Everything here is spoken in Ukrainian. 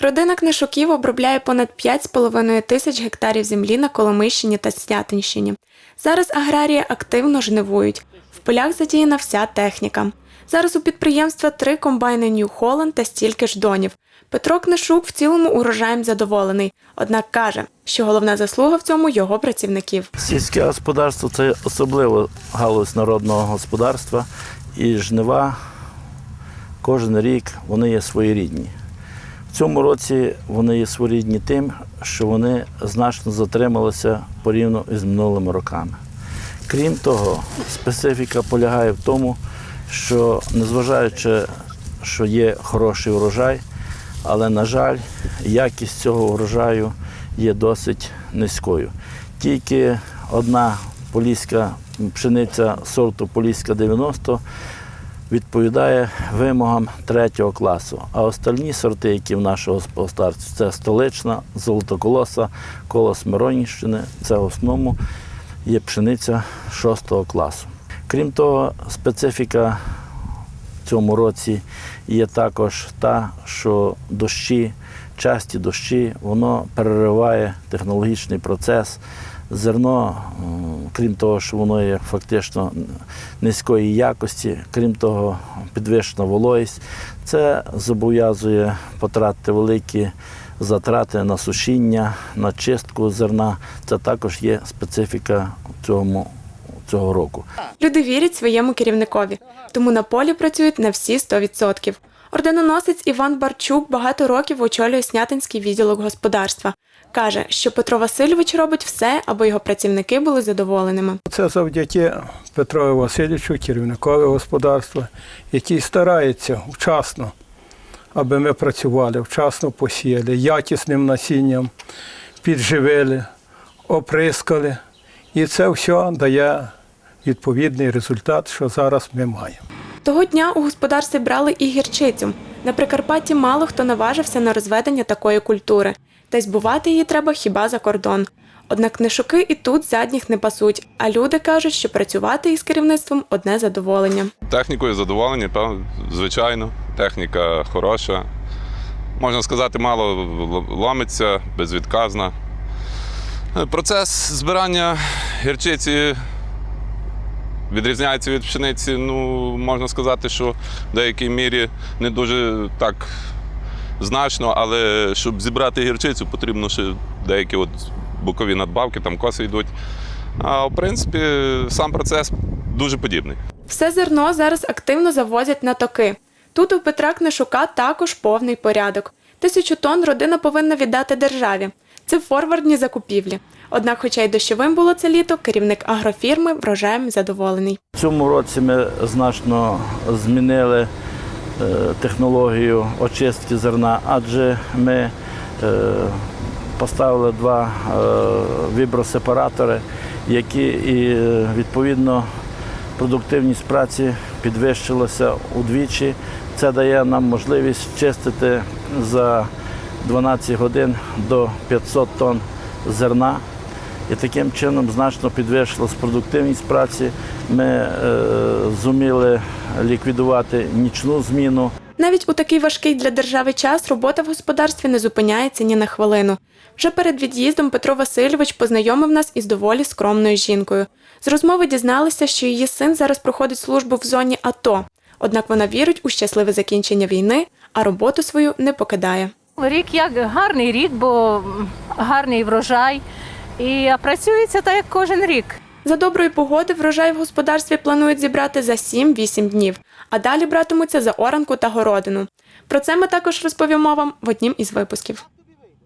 Родина Книшуків обробляє понад 5,5 тисяч гектарів землі на Коломийщині та Снятинщині. Зараз аграрії активно жнивують. В полях задіяна вся техніка. Зараз у підприємства три комбайни Нью Холланд та стільки ж донів. Петро Книшук в цілому урожаєм задоволений, однак каже, що головна заслуга в цьому його працівників. Сільське господарство це особливо галузь народного господарства і жнива кожен рік вони є своєрідні. Цьому році вони є своєрідні тим, що вони значно затрималися порівняно із минулими роками. Крім того, специфіка полягає в тому, що незважаючи, що є хороший урожай, але, на жаль, якість цього урожаю є досить низькою. Тільки одна поліська пшениця сорту Поліська 90 відповідає вимогам третього класу. А остальні сорти, які в нашого господарстві, це столична, золотоколоса, колос Миронівщини, це в основному є пшениця шостого класу. Крім того, специфіка в цьому році є також та, що дощі, часті дощі, воно перериває технологічний процес. Зерно, крім того, що воно є фактично низької якості, крім того, підвищена вологість, це зобов'язує потратити великі затрати на сушіння, на чистку зерна. Це також є специфіка цього, цього року. Люди вірять своєму керівникові, тому на полі працюють на всі 100%. Орденоносець Іван Барчук багато років очолює Снятинський відділок господарства. Каже, що Петро Васильович робить все, аби його працівники були задоволеними. Це завдяки Петрові Васильовичу, керівникові господарства, який старається вчасно, аби ми працювали, вчасно посіяли, якісним насінням, підживили, оприскали. І це все дає відповідний результат, що зараз ми маємо. Того дня у господарстві брали і гірчицю. На Прикарпатті мало хто наважився на розведення такої культури, та й збувати її треба хіба за кордон. Однак книжуки і тут задніх не пасуть, а люди кажуть, що працювати із керівництвом одне задоволення. Технікою задоволені, певно, звичайно. Техніка хороша. Можна сказати, мало ломиться, безвідказна. Процес збирання гірчиці відрізняється від пшениці. Ну, можна сказати, що в деякій мірі не дуже так значно, але щоб зібрати гірчицю, потрібно ще деякі от бокові надбавки, там коси йдуть. А в принципі, сам процес дуже подібний. Все зерно зараз активно завозять на токи. Тут у Петра Книшука також повний порядок. Тисячу тонн родина повинна віддати державі. Це форвардні закупівлі. Однак, хоча й дощовим було це літо, керівник агрофірми врожаєм задоволений. В цьому році ми значно змінили е, технологію очистки зерна, адже ми е, поставили два е, вібросепаратори, які і відповідно продуктивність праці підвищилася удвічі. Це дає нам можливість чистити за 12 годин до 500 тонн зерна. І таким чином значно підвищилась продуктивність праці. Ми е, зуміли ліквідувати нічну зміну. Навіть у такий важкий для держави час робота в господарстві не зупиняється ні на хвилину. Вже перед від'їздом Петро Васильович познайомив нас із доволі скромною жінкою. З розмови дізналися, що її син зараз проходить службу в зоні АТО. Однак вона вірить у щасливе закінчення війни, а роботу свою не покидає. Рік як гарний рік, бо гарний врожай. І працюється так, як кожен рік. За доброї погоди врожай в господарстві планують зібрати за 7-8 днів, а далі братимуться за оранку та городину. Про це ми також розповімо вам в однім із випусків.